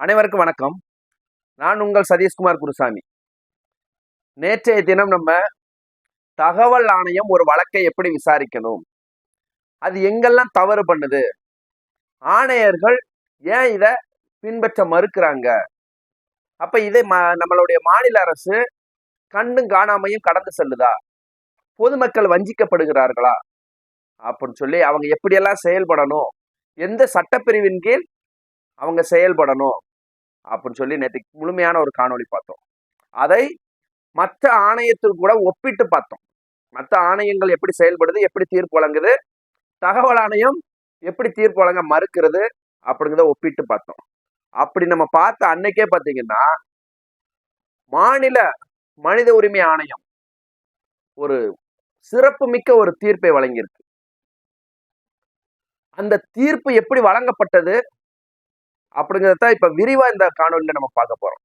அனைவருக்கும் வணக்கம். நான் உங்கள் சதீஷ்குமார் குருசாமி. நேற்றைய தினம் நம்ம தகவல் ஆணையம் ஒரு வழக்கை எப்படி விசாரிக்கணும்? அது எங்கெல்லாம் தவறு பண்ணுது? ஆணையர்கள் ஏன் இதை பின்பற்ற மறுக்கிறாங்க? அப்ப இதை நம்மளுடைய மாநில அரசு கண்ணும் காணாமையும் கடந்து செல்லுதா? பொதுமக்கள் வஞ்சிக்கப்படுகிறார்களா? அப்படின்னு சொல்லி அவங்க எப்படியெல்லாம் செயல்படணும்? எந்த சட்டப்பிரிவின் கீழ் அவங்க செயல்படணும்? அப்படின்னு சொல்லி நேற்று முழுமையான ஒரு காணொளி பார்த்தோம். அதை மற்ற ஆணையத்துக்கு கூட ஒப்பிட்டு பார்த்தோம். மற்ற ஆணையங்கள் எப்படி செயல்படுது எப்படி தீர்ப்பு வழங்குது தகவல் ஆணையம் எப்படி தீர்ப்பு வழங்க மறுக்கிறது அப்படிங்கிறத ஒப்பிட்டு பார்த்தோம். அப்படி நம்ம பார்த்த அன்னைக்கே பார்த்தீங்கன்னா மாநில மனித உரிமை ஆணையம் ஒரு சிறப்பு மிக்க ஒரு தீர்ப்பை வழங்கியிருக்கு. அந்த தீர்ப்பு எப்படி வழங்கப்பட்டது அப்படிங்கிறத இப்ப விரிவா இந்த காணொலியில நம்ம பார்க்க போறோம்.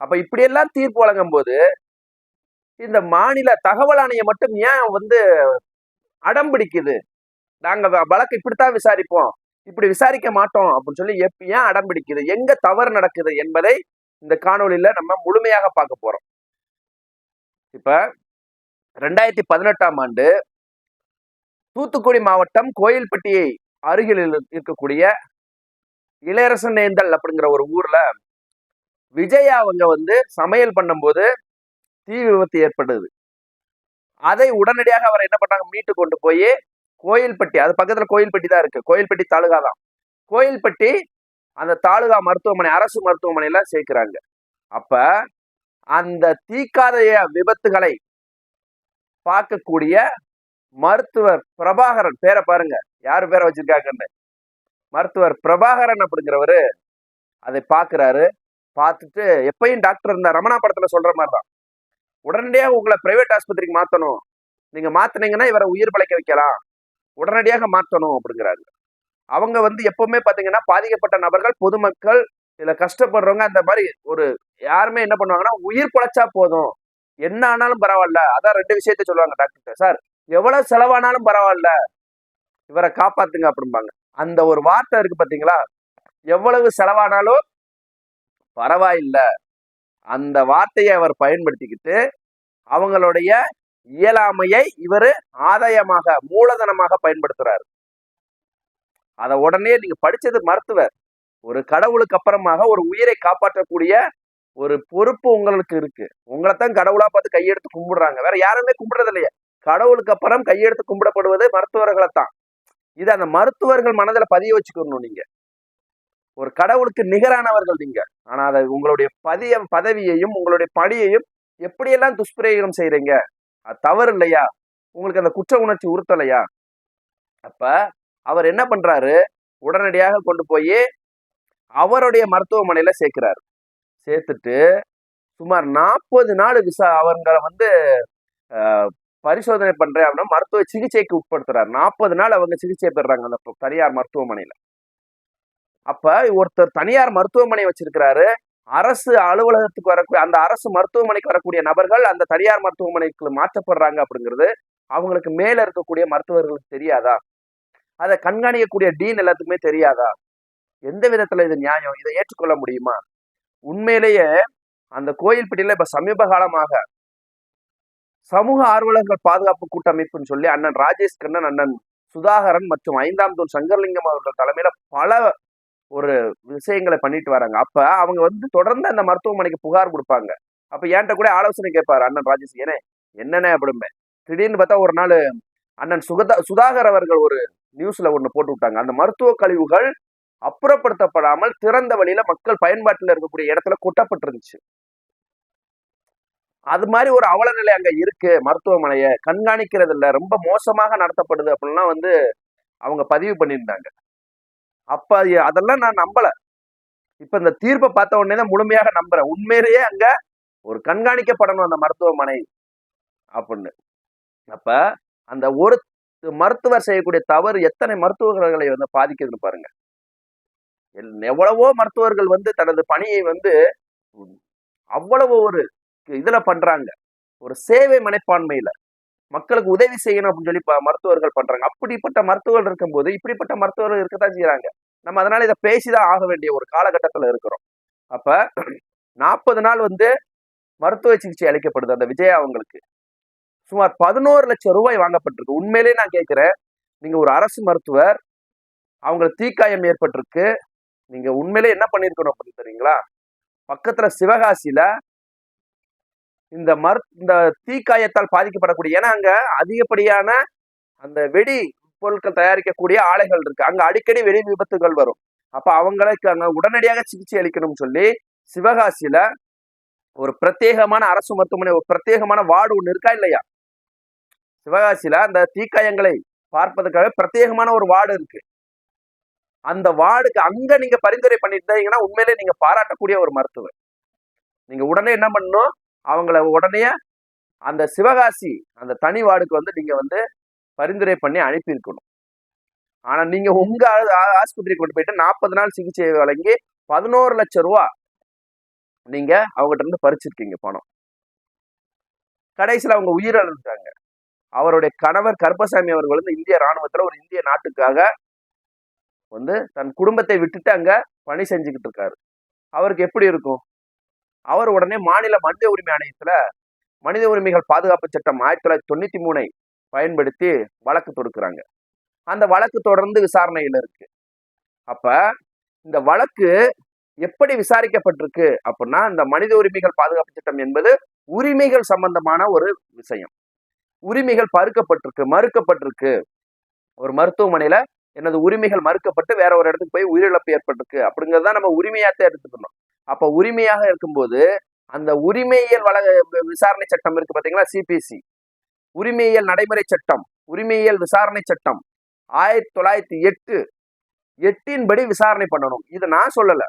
அப்ப இப்படியெல்லாம் தீர்ப்பு வழங்கும் போது இந்த மாநில தகவல் ஆணையம் மட்டும் ஏன் வந்து அடம் பிடிக்குது? நாங்க வழக்கு இப்படித்தான் விசாரிப்போம். இப்படி விசாரிக்க மாட்டோம் அப்படின்னு சொல்லி எப் ஏன் அடம் பிடிக்குது? எங்க தவறு நடக்குது என்பதை இந்த காணொளியில நம்ம முழுமையாக பார்க்க போறோம். இப்ப ரெண்டாயிரத்தி பதினெட்டாம் ஆண்டு தூத்துக்குடி மாவட்டம் கோயில்பட்டியை அருகில் இருக்கக்கூடிய இளையரசன் நேந்தல் அப்படிங்கிற ஒரு ஊர்ல விஜயா அவங்க வந்து சமையல் பண்ணும்போது தீ விபத்து ஏற்பட்டது. அதை உடனடியாக அவர் என்ன பண்ணாங்க? மீட்டு கொண்டு போய் கோயில்பட்டி அது பக்கத்துல கோயில்பட்டி தான் இருக்கு. கோயில்பட்டி தாலுகா தான். கோயில்பட்டி அந்த தாலுகா மருத்துவமனை அரசு மருத்துவமனையில சேர்க்கிறாங்க. அப்ப அந்த தீக்காதைய விபத்துகளை பார்க்கக்கூடிய மருத்துவர் பிரபாகரன் பேரை பாருங்க. யாரு பேரை வச்சிருக்காங்கன்னு? மருத்துவர் பிரபாகரன் அப்படிங்கிறவரு அதை பார்க்குறாரு பார்த்துட்டு எப்பயும் டாக்டர் இருந்தா ரமணா படத்தில் சொல்கிற மாதிரி தான் உடனடியாக உங்களை பிரைவேட் ஆஸ்பத்திரிக்கு மாற்றணும் நீங்கள் மாற்றினீங்கன்னா இவரை உயிர் பிழைக்க வைக்கலாம். உடனடியாக மாற்றணும் அப்படிங்கிறாங்க அவங்க வந்து எப்பவுமே பார்த்தீங்கன்னா பாதிக்கப்பட்ட நபர்கள் பொதுமக்கள் இதில் கஷ்டப்படுறவங்க அந்த மாதிரி ஒரு யாருமே என்ன பண்ணுவாங்கன்னா உயிர் பிழைச்சா போதும். என்ன ஆனாலும் பரவாயில்ல. அதான் ரெண்டு விஷயத்த சொல்லுவாங்க டாக்டர் சார் எவ்வளவு செலவானாலும் பரவாயில்ல. இவரை காப்பாத்துங்க அப்படிம்பாங்க. அந்த ஒரு வார்த்தை இருக்கு பாத்தீங்களா? எவ்வளவு செலவானாலும் பரவாயில்ல. அந்த வார்த்தையை அவர் பயன்படுத்திக்கிட்டு அவங்களுடைய இயலாமையை இவர் ஆதாயமாக மூலதனமாக பயன்படுத்துறாரு. அத உடனே நீங்க படிச்சது மருத்துவர். ஒரு கடவுளுக்கு அப்புறமாக ஒரு உயிரை காப்பாற்றக்கூடிய ஒரு பொறுப்பு உங்களுக்கு இருக்கு. உங்களை தான் கடவுளா பார்த்து கையெடுத்து கும்பிடுறாங்க. வேற யாருமே கும்பிடுறது இல்லையா கடவுளுக்கு அப்புறம் கையெடுத்து கும்பிடப்படுவது மருத்துவர்களை தான் இது அந்த மருத்துவர்கள் மனதில் பதிய வச்சுக்கணும் நீங்க. ஒரு கடவுளுக்கு நிகரானவர்கள் நீங்க. ஆனா அதை உங்களுடைய பதிய பதவியையும் உங்களுடைய பணியையும் எப்படியெல்லாம் துஷ்பிரயோகம் செய்கிறீங்க அது தவறு இல்லையா? உங்களுக்கு அந்த குற்ற உணர்ச்சி உறுத்தலையா? அப்ப அவர் என்ன பண்றாரு? உடனடியாக கொண்டு போய் அவருடைய மருத்துவமனையில சேர்க்கிறாரு. சேர்த்துட்டு சுமார் நாற்பது நாள் விசா அவங்களை வந்து பரிசோதனை பண்றேன் அப்படின்னா மருத்துவ சிகிச்சைக்கு உட்படுத்துறாரு நாற்பது நாள் அவங்க சிகிச்சை பெறுறாங்க அந்த தனியார் மருத்துவமனையில. அப்ப ஒருத்தர் தனியார் மருத்துவமனை வச்சிருக்கிறாரு. அரசு அலுவலகத்துக்கு வரக்கூடிய அந்த அரசு மருத்துவமனைக்கு வரக்கூடிய நபர்கள் அந்த தனியார் மருத்துவமனைக்கு மாற்றப்படுறாங்க அப்படிங்கிறது அவங்களுக்கு மேல இருக்கக்கூடிய மருத்துவர்களுக்கு தெரியாதா? அதை கண்காணிக்கக்கூடிய டீன் எல்லாத்துக்குமே தெரியாதா? எந்த விதத்துல இது நியாயம்? இதை ஏற்றுக்கொள்ள முடியுமா? உண்மையிலேயே அந்த கோயில்பட்டியில இப்ப சமீப காலமாக சமூக ஆர்வலர்கள் பாதுகாப்பு கூட்டமைப்புன்னு சொல்லி அண்ணன் ராஜேஷ் கண்ணன் அண்ணன் சுதாகரன் மற்றும் ஐந்தாம் தூண் சங்கர்லிங்கம் அவர்கள் தலைமையில பல ஒரு விஷயங்களை பண்ணிட்டு வராங்க. அப்ப அவங்க வந்து தொடர்ந்து அந்த மருத்துவமனைக்கு புகார் கொடுப்பாங்க. அப்ப என்கிட்ட கூட ஆலோசனை கேட்பாரு அண்ணன் ராஜேஷ் ஏனே என்னென்ன அப்படிமே திடீர்னு பார்த்தா ஒரு நாள் அண்ணன் சுகதா சுதாகர் அவர்கள் ஒரு நியூஸ்ல ஒண்ணு போட்டு விட்டாங்க. அந்த மருத்துவ கழிவுகள் அப்புறப்படுத்தப்படாமல் திறந்த வழியில மக்கள் பயன்பாட்டில் இருக்கக்கூடிய இடத்துல கொட்டப்பட்டிருந்துச்சு. அது மாதிரி ஒரு அவல நிலை அங்க இருக்கு மருத்துவமனையை. கண்காணிக்கிறது இல்லை ரொம்ப மோசமாக நடத்தப்படுது அப்படின்லாம் வந்து அவங்க பதிவு பண்ணியிருந்தாங்க. அப்ப அதெல்லாம் நான் நம்பல. இப்ப இந்த தீர்ப்பை பார்த்த உடனே தான் முழுமையாக நம்புறேன். உண்மையிலேயே அங்க ஒரு கண்காணிக்கப்படணும் அந்த மருத்துவமனை அப்படின்னு. அப்ப அந்த ஒரு மருத்துவர் செய்யக்கூடிய தவறு எத்தனை மருத்துவர்களை வந்து பாதிக்குதுன்னு பாருங்க. எவ்வளவோ மருத்துவர்கள் வந்து தனது பணியை வந்து அவ்வளவு ஒரு இதுல பண்றாங்க. ஒரு சேவை மனப்பான்மையில. மக்களுக்கு உதவி செய்யணும் அப்படின்னு சொல்லி மருத்துவர்கள் பண்றாங்க. அப்படிப்பட்ட மருத்துவர்கள் இருக்கும்போது இப்படிப்பட்ட மருத்துவர்கள் இருக்கத்தான் செய்யறாங்க நம்ம அதனால இதை பேசிதான் ஆக வேண்டிய ஒரு காலகட்டத்துல இருக்கிறோம். அப்ப நாற்பது நாள் வந்து மருத்துவ சிகிச்சை அளிக்கப்படுது அந்த விஜயா அவங்களுக்கு. சுமார் பதினோரு லட்சம் ரூபாய் வாங்கப்பட்டிருக்கு. உண்மையிலேயே நான் கேட்கிறேன். நீங்க ஒரு அரசு மருத்துவர் அவங்களுக்கு தீக்காயம் ஏற்பட்டிருக்கு. நீங்க உண்மையிலே என்ன பண்ணிருக்கணும் அப்படின்னு தெரியுங்களா? பக்கத்துல சிவகாசியில இந்த மரு இந்த தீக்காயத்தால் பாதிக்கப்படக்கூடிய ஏன்னா அங்க அதிகப்படியான அந்த வெடி பொருட்கள் தயாரிக்கக்கூடிய ஆலைகள் இருக்கு. அங்க அடிக்கடி வெடி விபத்துகள் வரும். அப்ப அவங்களுக்கு அங்க உடனடியாக சிகிச்சை அளிக்கணும்னு சொல்லி சிவகாசியில ஒரு பிரத்யேகமான அரசு மருத்துவமனை ஒரு பிரத்யேகமான வார்டு ஒண்ணு இருக்கா இல்லையா? சிவகாசியில அந்த தீக்காயங்களை பார்ப்பதற்காக பிரத்யேகமான ஒரு வார்டு இருக்கு. அந்த வார்டுக்கு அங்க நீங்க பரிந்துரை பண்ணிட்டு உண்மையிலே நீங்க பாராட்டக்கூடிய ஒரு மருத்துவர். நீங்க உடனே என்ன பண்ணணும்? அவங்கள உடனே அந்த சிவகாசி அந்த தனி வார்டுக்கு வந்து நீங்க வந்து பரிந்துரை பண்ணி அனுப்பியிருக்கணும். ஆனா நீங்க உங்க ஆ- ஆ- ஆஸ்பத்திரிக்கு கொண்டு போயிட்டு நாற்பது நாள் சிகிச்சை வழங்கி பதினோரு லட்சம் ரூபா நீங்க அவங்ககிட்ட இருந்து பறிச்சிருக்கீங்க பணம். கடைசியில் அவங்க உயிரிழந்துட்டாங்க அவருடைய கணவர் கருப்பசாமி அவர்கள் வந்து இந்திய ராணுவத்துல ஒரு இந்திய நாட்டுக்காக வந்து தன் குடும்பத்தை விட்டுட்டு அங்க பணி செஞ்சுக்கிட்டு இருக்காரு. அவருக்கு எப்படி இருக்கும்? அவர் உடனே மாநில மனித உரிமை ஆணையத்துல மனித உரிமைகள் பாதுகாப்பு சட்டம் ஆயிரத்தி தொள்ளாயிரத்தி தொண்ணூத்தி மூணை பயன்படுத்தி வழக்கு தொடுக்கிறாங்க. அந்த வழக்கு தொடர்ந்து விசாரணையில் இருக்கு. அப்ப இந்த வழக்கு எப்படி விசாரிக்கப்பட்டிருக்கு அப்படின்னா இந்த மனித உரிமைகள் பாதுகாப்பு சட்டம் என்பது உரிமைகள் சம்பந்தமான ஒரு விஷயம். உரிமைகள் பறுக்கப்பட்டிருக்கு மறுக்கப்பட்டிருக்கு. ஒரு மருத்துவமனையில எனது உரிமைகள் மறுக்கப்பட்டு வேற ஒரு இடத்துக்கு போய் உயிரிழப்பு ஏற்பட்டிருக்கு அப்படிங்கறத நம்ம உரிமையாத்தான் எடுத்துக்கணும். அப்ப உரிமையாக இருக்கும்போது அந்த உரிமையியல் வழ விசாரணை சட்டம் இருக்கு பாத்தீங்களா? சிபிசி உரிமையியல் நடைமுறை சட்டம் உரிமையியல் விசாரணை சட்டம் ஆயிரத்தி தொள்ளாயிரத்தி எட்டு. எட்டின் படி விசாரணை பண்ணணும். இது நான் சொல்லல.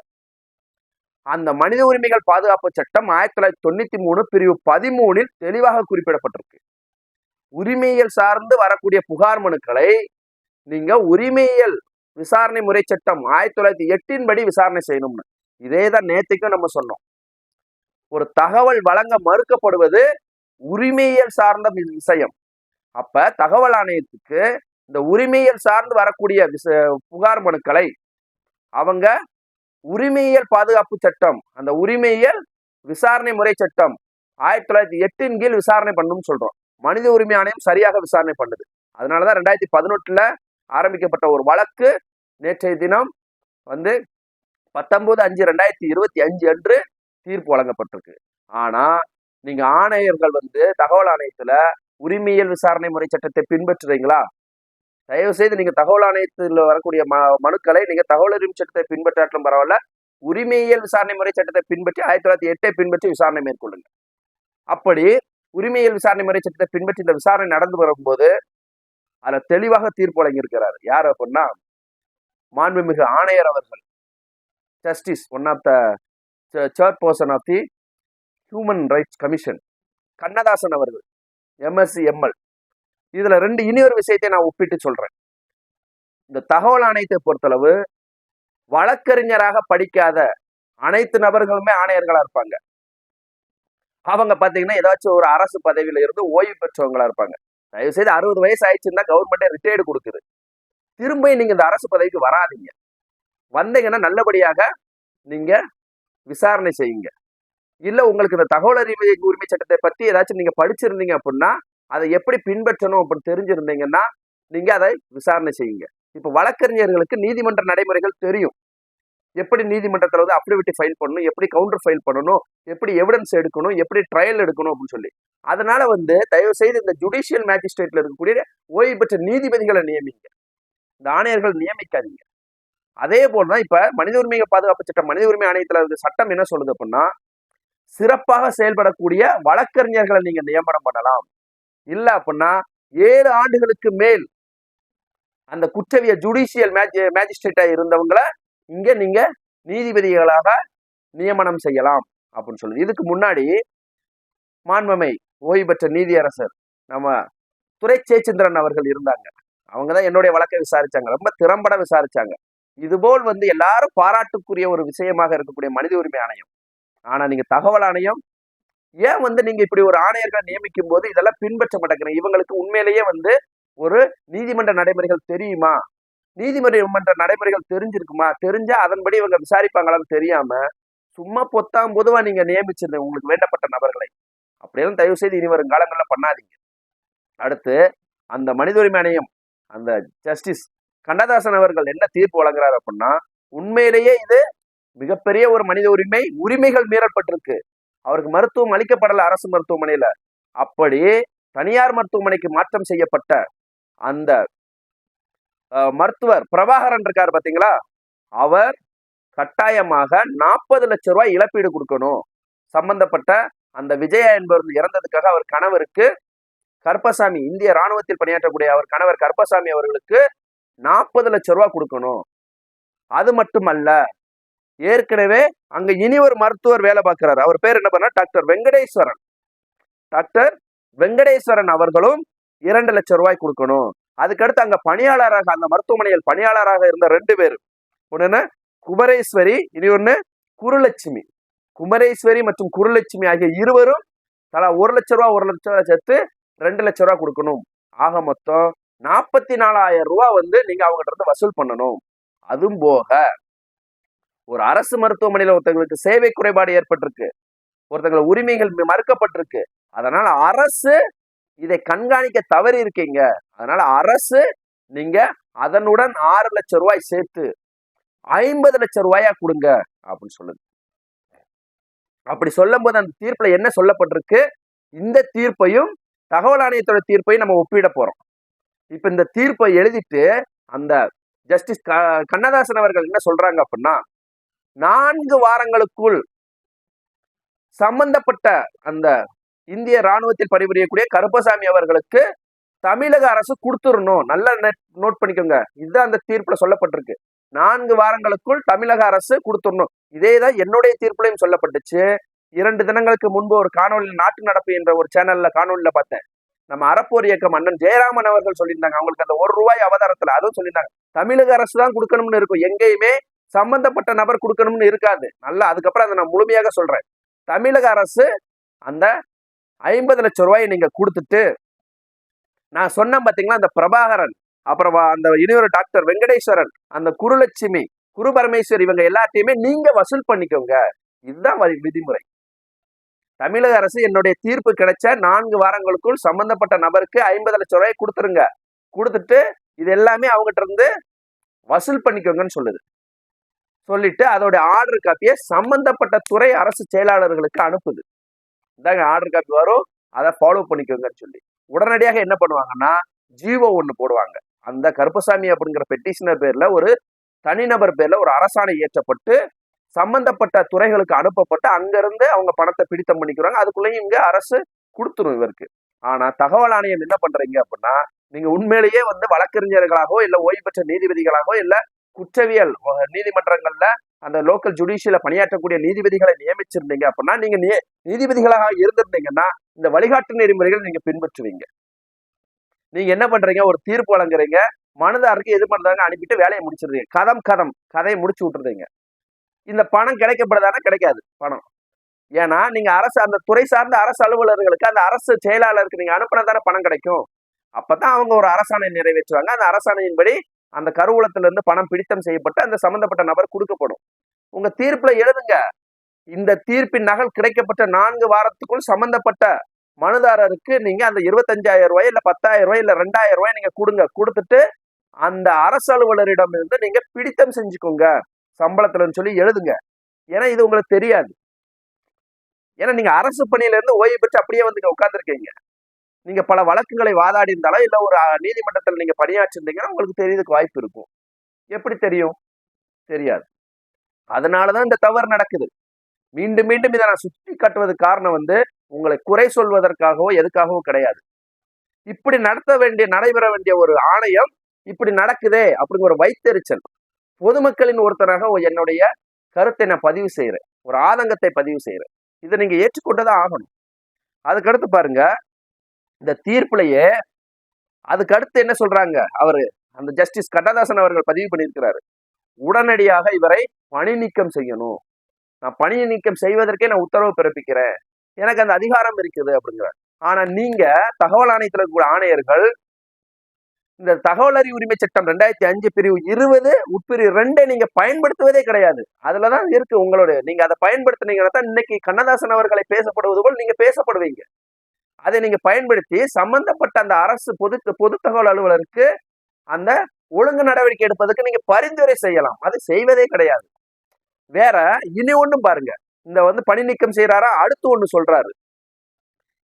அந்த மனித உரிமைகள் பாதுகாப்பு சட்டம் ஆயிரத்தி தொள்ளாயிரத்தி தொண்ணூத்தி மூணு பிரிவு பதிமூணில் தெளிவாக குறிப்பிடப்பட்டிருக்கு. உரிமையியல் சார்ந்து வரக்கூடிய புகார் மனுக்களை நீங்க உரிமையியல் விசாரணை முறை சட்டம் ஆயிரத்தி தொள்ளாயிரத்தி எட்டின் படி விசாரணை செய்யணும்னு. இதே தான் நேற்றுக்கும் நம்ம சொன்னோம். ஒரு தகவல் வழங்க மறுக்கப்படுவது உரிமையியல் சார்ந்த விஷயம். அப்ப தகவல் ஆணையத்துக்கு இந்த உரிமையியல் சார்ந்து வரக்கூடிய விச புகார் மனுக்களை அவங்க உரிமையியல் பாதுகாப்பு சட்டம் அந்த உரிமையியல் விசாரணை முறை சட்டம் ஆயிரத்தி தொள்ளாயிரத்தி எட்டின் கீழ் விசாரணை பண்ணணும்னு சொல்றோம். மனித உரிமை ஆணையம் சரியாக விசாரணை பண்ணுது. அதனாலதான் ரெண்டாயிரத்தி பதினெட்டுல ஆரம்பிக்கப்பட்ட ஒரு வழக்கு நேற்றைய தினம் வந்து பத்தொன்பது அஞ்சு ரெண்டாயிரத்தி இருபத்தி அஞ்சு அன்று தீர்ப்பு வழங்கப்பட்டிருக்கு. ஆனா நீங்க ஆணையர்கள் வந்து தகவல் ஆணையத்துல உரிமையியல் விசாரணை முறை சட்டத்தை பின்பற்றுறீங்களா? தயவு செய்து நீங்க தகவல் ஆணையத்தில் வரக்கூடிய ம மனுக்களை நீங்க தகவல் உரிமை சட்டத்தை பின்பற்றாலும் பரவாயில்ல உரிமையியல் விசாரணை முறை சட்டத்தை பின்பற்றி ஆயிரத்தி தொள்ளாயிரத்தி எட்டை பின்பற்றி விசாரணை மேற்கொள்ளுங்க. அப்படி உரிமையியல் விசாரணை முறை சட்டத்தை பின்பற்றி இந்த விசாரணை நடந்து வரும்போது அதில் தெளிவாக தீர்ப்பு வழங்கியிருக்கிறார். யார் அப்படின்னா மாண்புமிகு ஆணையர் அவர்கள். Justice one of the chairperson of the human rights commission Kannadasan அவர்கள் எம்எஸ்சி எம்எல் இதுல ரெண்டு இனியொரு விஷயத்தை நான் ஒப்பிட்டு சொல்றேன். இந்த தகவல் ஆணையத்தை பொறுத்தளவு வழக்கறிஞராக படிக்காத அனைத்து நபர்களுமே ஆணையர்களா இருப்பாங்க. அவங்க பார்த்தீங்கன்னா ஏதாச்சும் ஒரு அரசு பதவியில இருந்து ஓய்வு பெற்றவங்களா இருப்பாங்க. தயவு செய்து அறுபது வயசு ஆயிடுச்சுன்னா கவர்மெண்ட்டே ரிட்டையர்டு கொடுக்குது. திரும்ப நீங்க இந்த அரசு பதவிக்கு வராதீங்க. வந்தீங்கன்னா நல்லபடியாக நீங்கள் விசாரணை செய்யுங்க. இல்லை உங்களுக்கு இந்த தகவல் அறிவு உரிமை சட்டத்தை பற்றி ஏதாச்சும் நீங்கள் படிச்சிருந்தீங்க அப்படின்னா அதை எப்படி பின்பற்றணும் அப்படின்னு தெரிஞ்சிருந்தீங்கன்னா நீங்கள் அதை விசாரணை செய்யுங்க. இப்போ வழக்கறிஞர்களுக்கு நீதிமன்ற நடைமுறைகள் தெரியும். எப்படி நீதிமன்றத்தில் வந்து அப்ரிவிட்டி ஃபைல் பண்ணணும் எப்படி கவுண்டர் ஃபைல் பண்ணணும் எப்படி எவிடன்ஸ் எடுக்கணும் எப்படி ட்ரையல் எடுக்கணும் அப்படின்னு சொல்லி. அதனால வந்து தயவு செய்து இந்த ஜுடிஷியல் மேஜிஸ்ட்ரேட்டில் இருக்கக்கூடிய ஓய்வு பெற்ற நீதிபதிகளை நியமிங்க. இந்த ஆணையர்கள் நியமிக்காதீங்க. அதே போலதான் இப்ப மனித உரிமை பாதுகாப்பு சட்டம் மனித உரிமை ஆணையத்துல இருக்க சட்டம் என்ன சொல்லுது அப்படின்னா சிறப்பாக செயல்படக்கூடிய வழக்கறிஞர்களை நீங்க நியமனம் பண்ணலாம். இல்ல அப்படின்னா ஏழு ஆண்டுகளுக்கு மேல் அந்த குற்றவிய ஜுடிஷியல் மேஜிஸ்ட்ரேட்டா இருந்தவங்களை இங்க நீங்க நீதிபதிகளாக நியமனம் செய்யலாம் அப்படின்னு சொல்லுது. இதுக்கு முன்னாடி மாண்பமை ஓய்வு பெற்ற நீதியரசர் நம்ம துரை சேச்சந்திரன் அவர்கள் இருந்தாங்க. அவங்க தான் என்னுடைய வழக்கை விசாரிச்சாங்க. ரொம்ப திறம்பட விசாரிச்சாங்க. இதுபோல் வந்து எல்லாரும் பாராட்டுக்குரிய ஒரு விஷயமாக இருக்கக்கூடிய மனித உரிமை ஆணையம். ஆனா நீங்க தகவல் ஆணையம் ஏன் வந்து நீங்க இப்படி ஒரு ஆணையர்களை நியமிக்கும் போது இதெல்லாம் பின்பற்ற மாட்டேங்கிறீங்க? இவங்களுக்கு உண்மையிலேயே வந்து ஒரு நீதிமன்ற நடைமுறைகள் தெரியுமா? நீதிமன்ற நடைமுறைகள் தெரிஞ்சிருக்குமா? தெரிஞ்சா அதன்படி இவங்க விசாரிப்பாங்களான்னு தெரியாம சும்மா பொத்தாம் பொதுவா நீங்க நியமிச்சிருந்தீங்க உங்களுக்கு வேண்டப்பட்ட நபர்களை. அப்படியெல்லாம் தயவு செய்து இனி வரும் காலங்களில் பண்ணாதீங்க. அடுத்து அந்த மனித உரிமை ஆணையம் அந்த ஜஸ்டிஸ் கண்ணதாசன் அவர்கள் என்ன தீர்ப்பு வழங்குறாரு அப்படின்னா உண்மையிலேயே இது மிகப்பெரிய ஒரு மனித உரிமை உரிமைகள் மீறப்பட்டிருக்கு. அவருக்கு மருத்துவம் அளிக்கப்படல அரசு மருத்துவமனையில. அப்படி தனியார் மருத்துவமனைக்கு மாற்றம் செய்யப்பட்ட அந்த மருத்துவர் பிரபாகரன் இருக்கார் பாத்தீங்களா? அவர் கட்டாயமாக நாற்பது லட்சம் ரூபாய் இழப்பீடு கொடுக்கணும். சம்பந்தப்பட்ட அந்த விஜயா என்பவர் இறந்ததுக்காக அவர் கணவருக்கு கருப்பசாமி இந்திய ராணுவத்தில் பணியாற்றக்கூடிய அவர் கணவர் கருப்பசாமி அவர்களுக்கு நாற்பது லட்ச ரூபா கொடுக்கணும். அது மட்டுமல்ல ஏற்கனவே அங்க இனி ஒரு மருத்துவர் வேலை பார்க்கிறார். அவர் பேர் என்ன பண்ணா டாக்டர் வெங்கடேஸ்வரன். டாக்டர் வெங்கடேஸ்வரன் அவர்களும் இரண்டு லட்சம் ரூபாய் கொடுக்கணும். அதுக்கடுத்து அங்க பணியாளராக அந்த மருத்துவமனையில் பணியாளராக இருந்த ரெண்டு பேர். ஒண்ணு குமரேஸ்வரி இனி ஒண்ணு குருலட்சுமி. குமரேஸ்வரி மற்றும் குருலட்சுமி ஆகிய இருவரும் தலா ஒரு லட்ச ரூபா ஒரு லட்ச ரூபா சேர்த்து ரெண்டு லட்ச ரூபா கொடுக்கணும். ஆக மொத்தம் நாற்பத்தி நாலாயிரம் ரூபாய் வந்து நீங்க அவங்ககிட்ட இருந்து வசூல் பண்ணணும். அதுவும் போக ஒரு அரசு மருத்துவமனையில ஒருத்தங்களுக்கு சேவை குறைபாடு ஏற்பட்டிருக்கு. ஒருத்தங்களை உரிமைகள் மறுக்கப்பட்டிருக்கு. அதனால அரசு இதை கண்காணிக்க தவறி இருக்கீங்க. அதனால அரசு நீங்க அதனுடன் ஆறு லட்சம் ரூபாய் சேர்த்து ஐம்பது லட்சம் ரூபாயா கொடுங்க அப்படின்னு சொல்லுது. அப்படி சொல்லும் போது அந்த தீர்ப்புல என்ன சொல்லப்பட்டிருக்கு? இந்த தீர்ப்பையும் தகவல் ஆணையத்தோட தீர்ப்பையும் நம்ம ஒப்பிட போறோம். இப்ப இந்த தீர்ப்பை எழுதிட்டு அந்த ஜஸ்டிஸ் க- கண்ணதாசன் அவர்கள் என்ன சொல்றாங்க அப்படின்னா நான்கு வாரங்களுக்குள் சம்பந்தப்பட்ட அந்த இந்திய ராணுவத்தில் பணிபுரியக்கூடிய கருப்பசாமி அவர்களுக்கு தமிழக அரசு கொடுத்துடணும் நல்லா நோட் பண்ணிக்கோங்க. இதுதான் அந்த தீர்ப்புல சொல்லப்பட்டிருக்கு. நான்கு வாரங்களுக்குள் தமிழக அரசு கொடுத்துடணும் இதே தான் என்னுடைய தீர்ப்புலையும் சொல்லப்பட்டுச்சு. இரண்டு தினங்களுக்கு முன்பு ஒரு காணொலி நாட்டு நடப்பு என்ற ஒரு சேனல்ல காணொலியில பார்த்தேன். நம்ம அறப்போர் இயக்கம் அண்ணன் ஜெயராமன் அவர்கள் சொல்லியிருந்தாங்க. அவங்களுக்கு அந்த ஒரு ரூபாய் அவதாரத்துல அதுவும் சொல்லியிருந்தாங்க. தமிழக அரசு தான் கொடுக்கணும்னு இருக்கும். எங்கேயுமே சம்பந்தப்பட்ட நபர் கொடுக்கணும்னு இருக்காது. நல்லா அதுக்கப்புறம் அதை நான் முழுமையாக சொல்றேன். தமிழக அரசு அந்த ஐம்பது லட்சம் ரூபாயை நீங்க கொடுத்துட்டு நான் சொன்னேன் பாத்தீங்களா அந்த பிரபாகரன் அப்புறம் வா- அந்த இனியொரு டாக்டர் வெங்கடேஸ்வரன் அந்த குருலட்சுமி குரு பரமேஸ்வர் இவங்க எல்லாத்தையுமே நீங்க வசூல் பண்ணிக்கோங்க. இதுதான் விதிமுறை. தமிழக அரசு என்னுடைய தீர்ப்பு கிடைச்ச நான்கு வாரங்களுக்குள் சம்பந்தப்பட்ட நபருக்கு ஐம்பது லட்சம் ரூபாய் கொடுத்துருங்க. கொடுத்துட்டு இது எல்லாமே அவங்ககிட்ட இருந்து வசூல் பண்ணிக்கோங்கன்னு சொல்லுது. சொல்லிட்டு அதோட ஆர்டர் காப்பியை சம்பந்தப்பட்ட துறை அரசு செயலாளர்களுக்கு அனுப்புது. இந்தாங்க ஆர்டர் காப்பி வரும். அதை ஃபாலோ பண்ணிக்கோங்கன்னு சொல்லி. உடனடியாக என்ன பண்ணுவாங்கன்னா ஜீவோ ஒன்று போடுவாங்க. அந்த கருப்பசாமி அப்படிங்கிற பெட்டிஷனர் பேர்ல ஒரு தனிநபர் பேர்ல ஒரு அரசாணை இயற்றப்பட்டு சம்பந்தப்பட்ட துறைகளுக்கு அனுப்பப்பட்டு அங்கிருந்து அவங்க பணத்தை பிடித்தம் பண்ணிக்கிறாங்க. அதுக்குள்ளேயும் இங்க அரசு கொடுத்துரும் இவருக்கு. ஆனா தகவல் ஆணையம் என்ன பண்றீங்க அப்படின்னா நீங்க உண்மையிலேயே வந்து வழக்கறிஞர்களாகவோ இல்ல ஓய்வு பெற்ற நீதிபதிகளாகவோ இல்ல குற்றவியல் நீதிமன்றங்கள்ல அந்த லோக்கல் ஜுடிஷியல பணியாற்றக்கூடிய நீதிபதிகளை நியமிச்சிருந்தீங்க அப்படின்னா நீங்க நீ- நீதிபதிகளாக இருந்திருந்தீங்கன்னா இந்த வழிகாட்டு நெறிமுறைகள் நீங்க பின்பற்றுவீங்க. நீங்க என்ன பண்றீங்க? ஒரு தீர்ப்பு வழங்குறீங்க. மனதாருக்கு எது பண்றாங்க அனுப்பிட்டு வேலையை முடிச்சிருந்தீங்க கதம் கதம். கதையை முடிச்சு விட்டுருந்தீங்க இந்த பணம் கிடைக்கப்படுதானா கிடைக்காது பணம். ஏன்னா நீங்க அரசு அந்த துறை சார்ந்த அரசு அலுவலர்களுக்கு அந்த அரசு செயலாளருக்கு நீங்க அனுப்புனா தானே பணம் கிடைக்கும். அப்பதான் அவங்க ஒரு அரசாணை நிறைவேற்றுவாங்க. அந்த அரசாணையின்படி அந்த கருவூலத்திலிருந்து பணம் பிடித்தம் செய்யப்பட்டு அந்த சம்பந்தப்பட்ட நபர் கொடுக்கப்படும். உங்க தீர்ப்புல எழுதுங்க. இந்த தீர்ப்பின் நகல் கிடைக்கப்பட்ட நான்கு வாரத்துக்குள் சம்பந்தப்பட்ட மனுதாரருக்கு நீங்க அந்த இருபத்தஞ்சாயிரம் ரூபாய் இல்ல பத்தாயிரம் ரூபாய் இல்ல ரெண்டாயிரம் ரூபாய் நீங்க கொடுங்க. கொடுத்துட்டு அந்த அரசு அலுவலரிடம் இருந்து நீங்க பிடித்தம் செஞ்சுக்கோங்க. சம்பளத்துலன்னு சொல்லி எழுதுங்க. ஏன்னா இது உங்களுக்கு தெரியாது. ஏன்னா நீங்க அரசு பணியில இருந்து ஓய்வு பெற்று அப்படியே வந்து உட்காந்துருக்கீங்க நீங்க பல வழக்குகளை வாதாடி இருந்தாலும் இல்ல ஒரு அஹ், நீதிமன்றத்தில் நீங்க பணியாற்றிருந்தீங்கன்னா உங்களுக்கு தெரியறதுக்கு வாய்ப்பு இருக்கும். எப்படி தெரியும்? தெரியாது. அதனாலதான் இந்த தவறு நடக்குது. மீண்டும் மீண்டும் இதை நான் சுட்டி காட்டுவது காரணம் வந்து உங்களை குறை சொல்வதற்காகவோ எதுக்காகவோ கிடையாது. இப்படி நடத்த வேண்டிய நடைபெற வேண்டிய ஒரு ஆணையம் இப்படி நடக்குதே அப்படிங்கிற ஒரு வைத்தெரிச்சல் பொதுமக்களின் ஒருத்தராக என்னுடைய கருத்தை நான் பதிவு செய்கிறேன் ஒரு ஆதங்கத்தை பதிவு செய்கிறேன் இதை நீங்கள் ஏற்றுக்கொண்டுதான் ஆகணும். அதுக்கடுத்து பாருங்க இந்த தீர்ப்புலையே அதுக்கடுத்து என்ன சொல்றாங்க? அவரு அந்த ஜஸ்டிஸ் கட்டதாசன் அவர்கள் பதிவு பண்ணியிருக்கிறாரு. உடனடியாக இவரை பணி நீக்கம் செய்யணும். நான் பணி நீக்கம் செய்வதற்கே நான் உத்தரவு பிறப்பிக்கிறேன். எனக்கு அந்த அதிகாரம் இருக்குது அப்படிங்கிறார். ஆனா நீங்க தகவல் ஆணையத்தில் இருக்கக்கூடிய ஆணையர்கள் இந்த தகவல் அறிவு உரிமை சட்டம் ரெண்டாயிரத்தி அஞ்சு பிரிவு இருபது உட்பிரிவு ரெண்டை நீங்க பயன்படுத்துவதே கிடையாது. அதுலதான் இருக்கு உங்களுடைய. நீங்க அதை பயன்படுத்தினீங்கன்னா தான் இன்னைக்கு கண்ணதாசன் அவர்களை பேசப்படுவது போல் நீங்க பேசப்படுவீங்க. அதை நீங்க பயன்படுத்தி சம்பந்தப்பட்ட அந்த அரசு பொது பொது தகவல் அலுவலருக்கு அந்த ஒழுங்கு நடவடிக்கை எடுப்பதற்கு நீங்க பரிந்துரை செய்யலாம். அது செய்வதே கிடையாது. வேற இனி ஒண்ணும் பாருங்க. இந்த வந்து பணி நீக்கம் செய்யறாரா அடுத்து ஒண்ணு சொல்றாரு.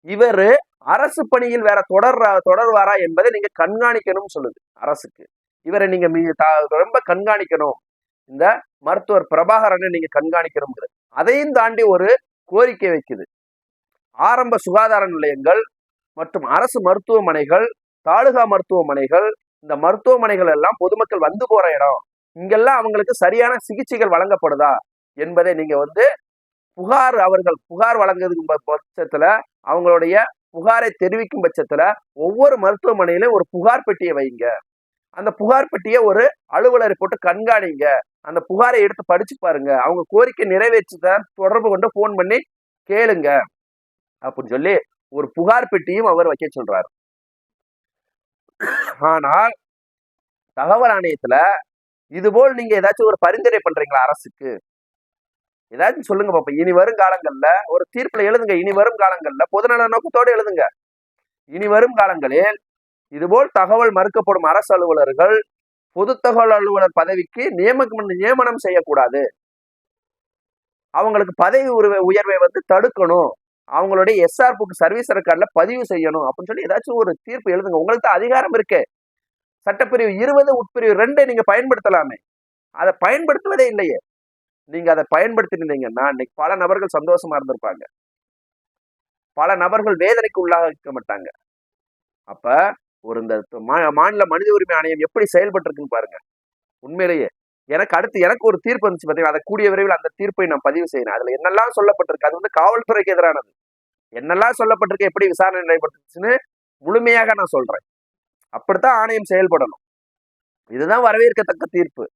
இவரு அரசு பணியில் வேற தொடர் தொடர்வாரா என்பதை நீங்க கண்காணிக்கணும்னு சொல்லுது அரசுக்கு. இவரை நீங்க மீ- ரொம்ப கண்காணிக்கணும். இந்த மருத்துவர் பிரபாகரனை நீங்க கண்காணிக்கணுங்கிறது அதையும் தாண்டி ஒரு கோரிக்கை வைக்குது. ஆரம்ப சுகாதார நிலையங்கள் மற்றும் அரசு மருத்துவமனைகள் தாலுகா மருத்துவமனைகள் இந்த மருத்துவமனைகள் எல்லாம் பொதுமக்கள் வந்து போற இடம். இங்கெல்லாம் அவங்களுக்கு சரியான சிகிச்சைகள் வழங்கப்படுதா என்பதை நீங்க வந்து புகார் அவர்கள் புகார் வழங்குறதுக்கு பட்சத்துல அவங்களுடைய புகாரை தெரிவிக்கும் பட்சத்துல ஒவ்வொரு மருத்துவமனையிலும் ஒரு புகார் பெட்டியை வைங்க. அந்த புகார் பெட்டியை ஒரு அலுவலரை போட்டு கண்காணிங்க. அந்த புகாரை எடுத்து படிச்சு பாருங்க. அவங்க கோரிக்கை நிறைவேற்றிதான் தொடர்பு கொண்டு ஃபோன் பண்ணி கேளுங்க. அப்படின்னு சொல்லி ஒரு புகார் பெட்டியும் அவர் வைக்க சொல்றார். ஆனால் தகவல் ஆணையத்துல இதுபோல் நீங்க ஏதாச்சும் ஒரு பரிந்துரை பண்றீங்களா அரசுக்கு? ஏதாச்சும் சொல்லுங்க பாப்போம் இனி வரும் காலங்கள்ல ஒரு தீர்ப்புல எழுதுங்க. இனி வரும் காலங்கள்ல பொதுநல நோக்கத்தோடு எழுதுங்க. இனி வரும் காலங்களில் இதுபோல் தகவல் மறுக்கப்படும் அரசு அலுவலர்கள் பொது தகவல் அலுவலர் பதவிக்கு நியமனம் நியமனம் செய்யக்கூடாது. அவங்களுக்கு பதவி உருவை உயர்வை வந்து தடுக்கணும். அவங்களுடைய எஸ்ஆர் புக் சர்வீஸ் ரெக்கார்டில் பதிவு செய்யணும். அப்படின்னு சொல்லி ஏதாச்சும் ஒரு தீர்ப்பு எழுதுங்க. உங்களுக்கு தான் அதிகாரம் இருக்கு. சட்டப்பிரிவு இருபது உட்பிரிவு ரெண்டை நீங்க பயன்படுத்தலாமே. அதை பயன்படுத்துவதே இல்லையே. நீங்க அதை பயன்படுத்தினீங்கன்னா இன்னைக்கு பல நபர்கள் சந்தோஷமா இருந்திருப்பாங்க. பல நபர்கள் வேதனைக்கு உள்ளாக மாட்டாங்க. அப்ப ஒரு இந்த மா- மாநில மனித உரிமை ஆணையம் எப்படி செயல்பட்டு இருக்குன்னு பாருங்க. உண்மையிலேயே எனக்கு அடுத்து எனக்கு ஒரு தீர்ப்பு வந்துச்சு பார்த்தீங்கன்னா அதை கூடிய விரைவில் அந்த தீர்ப்பை நான் பதிவு செய்யணும் அதுல என்னெல்லாம் சொல்லப்பட்டிருக்கு? அது வந்து காவல்துறைக்கு எதிரானது. என்னெல்லாம் சொல்லப்பட்டிருக்கு? எப்படி விசாரணை நடைபெற்றுச்சுன்னு முழுமையாக நான் சொல்றேன். அப்படித்தான் ஆணையம் செயல்படணும். இதுதான் வரவேற்கத்தக்க தீர்ப்பு.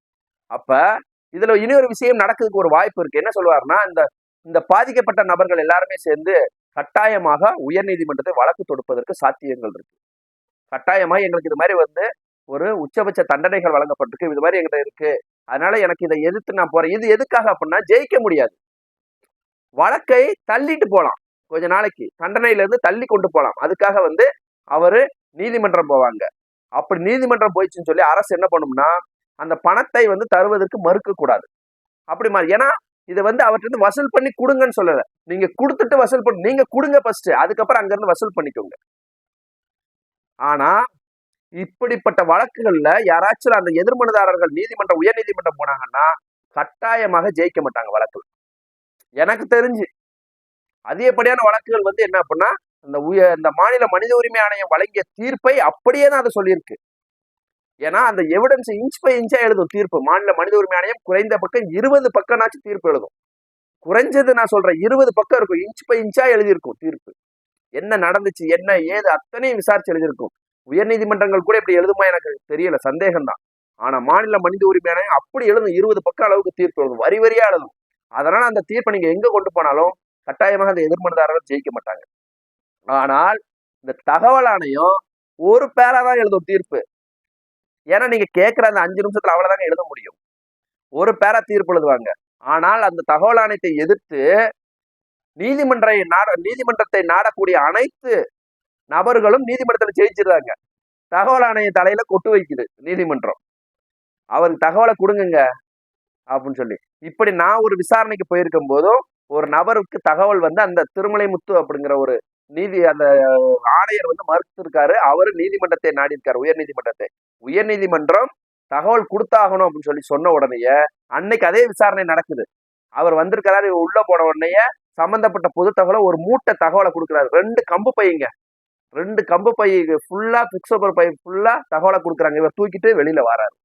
அப்ப இதுல இனி ஒரு விஷயம் நடக்கிறதுக்கு ஒரு வாய்ப்பு இருக்கு. என்ன சொல்லுவாருன்னா இந்த இந்த பாதிக்கப்பட்ட நபர்கள் எல்லாருமே சேர்ந்து கட்டாயமாக உயர்நீதிமன்றத்தை வழக்கு தொடுப்பதற்கு சாத்தியங்கள் இருக்கு. கட்டாயமா எங்களுக்கு இது மாதிரி வந்து ஒரு உச்சபட்ச தண்டனைகள் வழங்கப்பட்டிருக்கு. இது மாதிரி எங்கிட்ட இருக்கு. அதனால எனக்கு இதை எதிர்த்து நான் போறேன். இது எதுக்காக அப்படின்னா ஜெயிக்க முடியாது. வழக்கை தள்ளிட்டு போகலாம் கொஞ்ச நாளைக்கு. தண்டனையில இருந்து தள்ளி கொண்டு போகலாம் அதுக்காக வந்து அவரு நீதிமன்றம் போவாங்க. அப்படி நீதிமன்றம் போயிடுச்சுன்னு சொல்லி அரசு என்ன பண்ணும்னா அந்த பணத்தை வந்து தருவதற்கு மறுக்க கூடாது அப்படி மாதிரி ஏன்னா இதை வந்து அவர்கிட்ட வசூல் பண்ணி கொடுங்கன்னு சொல்லல. நீங்க கொடுத்துட்டு வசூல் பண்ணி நீங்க கொடுங்க ஃபர்ஸ்ட் அதுக்கப்புறம் அங்கிருந்து வசூல் பண்ணிக்கோங்க. ஆனா இப்படிப்பட்ட வழக்குகள்ல யாராச்சும் அந்த எதிர்மனுதாரர்கள் நீதிமன்றம் உயர் நீதிமன்றம் போனாங்கன்னா கட்டாயமாக ஜெயிக்க மாட்டாங்க வழக்கு எனக்கு தெரிஞ்சு அதிகப்படியான வழக்குகள் வந்து என்ன அப்படின்னா இந்த உய இந்த மாநில மனித உரிமை ஆணையம் வழங்கிய தீர்ப்பை அப்படியே தான் அதை சொல்லியிருக்கு. ஏன்னா அந்த எவிடன்ஸ் இன்ச் பை இன்ச்சா எழுதும் தீர்ப்பு. மாநில மனித உரிமை ஆணையம் குறைந்த பக்கம் இருபது பக்கம்னாச்சும் தீர்ப்பு எழுதும். குறைஞ்சது நான் சொல்றேன் இருபது பக்கம் இருக்கும். இன்ச் பை இன்ச்சா எழுதியிருக்கும் தீர்ப்பு. என்ன நடந்துச்சு என்ன ஏது அத்தனையும் விசாரிச்சு எழுதியிருக்கும். உயர்நீதிமன்றங்கள் கூட இப்படி எழுதுமா எனக்கு தெரியல சந்தேகம்தான். ஆனா மாநில மனித உரிமை ஆணையம் அப்படி எழுதும் இருபது பக்கம் அளவுக்கு தீர்ப்பு எழுதும். வரி வரியா எழுதும். அதனால அந்த தீர்ப்பை நீங்க எங்க கொண்டு போனாலும் கட்டாயமாக அந்த எதிர்மனுதாரர்கள் ஜெயிக்க மாட்டாங்க. ஆனால் இந்த தகவல் ஆணையம் ஒரு பேரா தான் எழுதும் தீர்ப்பு. ஏன்னா நீங்க கேட்கிற அந்த அஞ்சு நிமிஷத்துல அவ்வளவுதாங்க எழுத முடியும். ஒரு பேரா தீர்ப்பு எழுதுவாங்க. ஆனால் அந்த தகவல் ஆணையத்தை எதிர்த்து நீதிமன்ற நாட நீதிமன்றத்தை நாடக்கூடிய அனைத்து நபர்களும் நீதிமன்றத்தில் ஜெயிச்சிருந்தாங்க தகவல் ஆணைய தலையில கொட்டு வைக்குது நீதிமன்றம். அவருக்கு தகவலை கொடுங்குங்க அப்படின்னு சொல்லி. இப்படி நான் ஒரு விசாரணைக்கு போயிருக்கும் போதும் ஒரு நபருக்கு தகவல் வந்து அந்த திருமலை முத்து அப்படிங்கிற ஒரு நீதி அந்த ஆணையர் வந்து மறுத்திருக்காரு. அவரு நீதிமன்றத்தை நாடி இருக்காரு உயர் நீதிமன்றத்தை உயர் நீதிமன்றம் தகவல் கொடுத்தாகணும் அப்படின்னு சொல்லி சொன்ன உடனேயே அன்னைக்கு அதே விசாரணை நடக்குது. அவர் வந்திருக்கிறாரு இவர் உள்ள போன உடனேயே சம்பந்தப்பட்ட பொது தகவலை ஒரு மூட்டை தகவலை கொடுக்குறாரு. ரெண்டு கம்பு பையங்க ரெண்டு கம்பு பை ஃபுல்லா பிக்சபர் பை ஃபுல்லா தகவலை கொடுக்குறாங்க. இவர் தூக்கிட்டு வெளியில வராரு.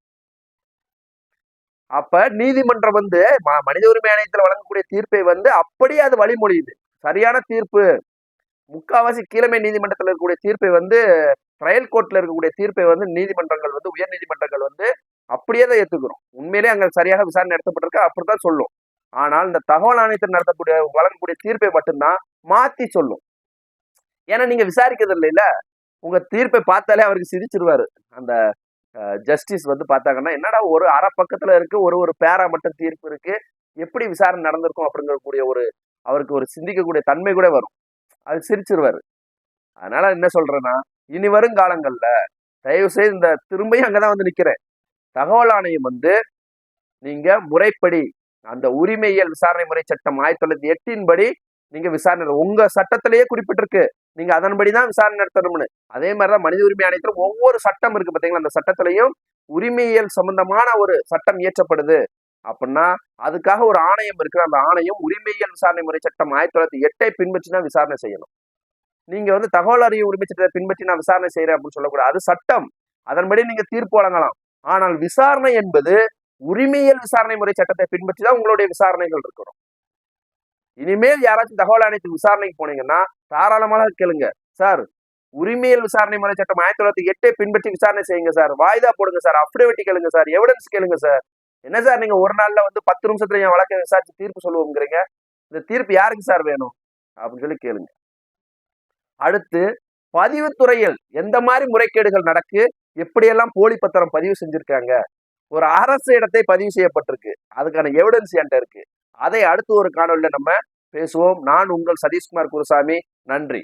அப்ப நீதிமன்றம் வந்து ம- மனித உரிமை ஆணையத்தில் வழங்கக்கூடிய தீர்ப்பை வந்து அப்படியே அது வழிமொழியுது. சரியான தீர்ப்பு. முக்காவாசி கீழமை நீதிமன்றத்தில் இருக்கக்கூடிய தீர்ப்பை வந்து ட்ரையல் கோர்ட்ல இருக்கக்கூடிய தீர்ப்பை வந்து நீதிமன்றங்கள் வந்து உயர் நீதிமன்றங்கள் வந்து அப்படியே தான் ஏத்துக்கிறோம் உண்மையிலேயே அங்கே சரியாக விசாரணை நடத்தப்பட்டிருக்கு அப்படித்தான் சொல்லும். ஆனால் இந்த தகவல் ஆணையத்தில் நடத்தக்கூடிய வழங்கக்கூடிய தீர்ப்பை மட்டும்தான் மாத்தி சொல்லும். ஏன்னா நீங்க விசாரிக்கிறது இல்லைல்ல உங்க தீர்ப்பை பார்த்தாலே அவருக்கு சிரிச்சிருவாரு. அந்த ஜஸ்டிஸ் வந்து பார்த்தாங்கன்னா என்னடா ஒரு அரை பக்கத்துல இருக்கு ஒரு ஒரு பேரா மட்டும் தீர்ப்பு இருக்கு எப்படி விசாரணை நடந்திருக்கும் அப்படிங்கக்கூடிய ஒரு அவருக்கு ஒரு சிந்திக்கக்கூடிய தன்மை கூட வரும். அது சிரிச்சிருவாரு. அதனால என்ன சொல்றேன்னா இனி வரும் காலங்கள்ல தயவு செய்து இந்த திரும்பியும் அங்கதான் வந்து நிக்கிறேன். தகவல் ஆணையம் வந்து நீங்க முறைப்படி அந்த உரிமையியல் விசாரணை முறை சட்டம் ஆயிரத்தி தொள்ளாயிரத்தி எட்டின் படி நீங்க விசாரணை உங்க சட்டத்திலேயே குறிப்பிட்டிருக்கு. நீங்க அதன்படி தான் விசாரணை நடத்தணும்னு. அதே மாதிரிதான் மனித உரிமை ஆணையத்துல ஒவ்வொரு சட்டம் இருக்கு பாத்தீங்களா? அந்த சட்டத்திலையும் உரிமையியல் சம்பந்தமான ஒரு சட்டம் இயற்றப்படுது. அப்படின்னா அதுக்காக ஒரு ஆணையம் இருக்கு அந்த ஆணையம் உரிமையியல் விசாரணை முறை சட்டம் ஆயிரத்தி தொள்ளாயிரத்தி எட்டை பின்பற்றி தான் விசாரணை செய்யணும். நீங்க வந்து தகவல் அறிவு உரிமை சட்டத்தை பின்பற்றி நான் விசாரணை செய்யறேன் அப்படின்னு சொல்லக்கூடாது. அது சட்டம். அதன்படி நீங்க தீர்ப்பு வழங்கலாம். ஆனால் விசாரணை என்பது உரிமையியல் விசாரணை முறை சட்டத்தை பின்பற்றி தான் உங்களுடைய விசாரணைகள் இருக்கணும். இனிமேல் யாராச்சும் தகவல் ஆணையத்துக்கு விசாரணைக்கு போனீங்கன்னா தாராளமாக கேளுங்க. சார் உரிமையல் விசாரணை முறை சட்டம் ஆயிரத்தி தொள்ளாயிரத்தி எட்டை பின்பற்றி விசாரணை செய்யுங்க சார். வாய்தா போடுங்க சார். அப்டிவிட்டி கேளுங்க சார். எவிடன்ஸ் கேளுங்க சார். என்ன சார் நீங்க ஒரு நாள்ல வந்து பத்து நிமிஷத்துல என் வழக்கை விசாரிச்சு தீர்ப்பு சொல்லுவோங்கிறீங்க இந்த தீர்ப்பு யாருக்கு சார் வேணும்? அப்படின்னு சொல்லி கேளுங்க. அடுத்து பதிவுத்துறையில் எந்த மாதிரி முறைகேடுகள் நடக்கு? எப்படியெல்லாம் போலி பத்திரம் பதிவு செஞ்சிருக்காங்க? ஒரு அரசு இடத்தை பதிவு செய்யப்பட்டிருக்கு. அதுக்கான எவிடன்ஸ் என்கிட்ட இருக்கு. அதை அடுத்து ஒரு காணொலியில் நம்ம பேசுவோம். நான் உங்கள் சதீஷ்குமார் குருசாமி. நன்றி.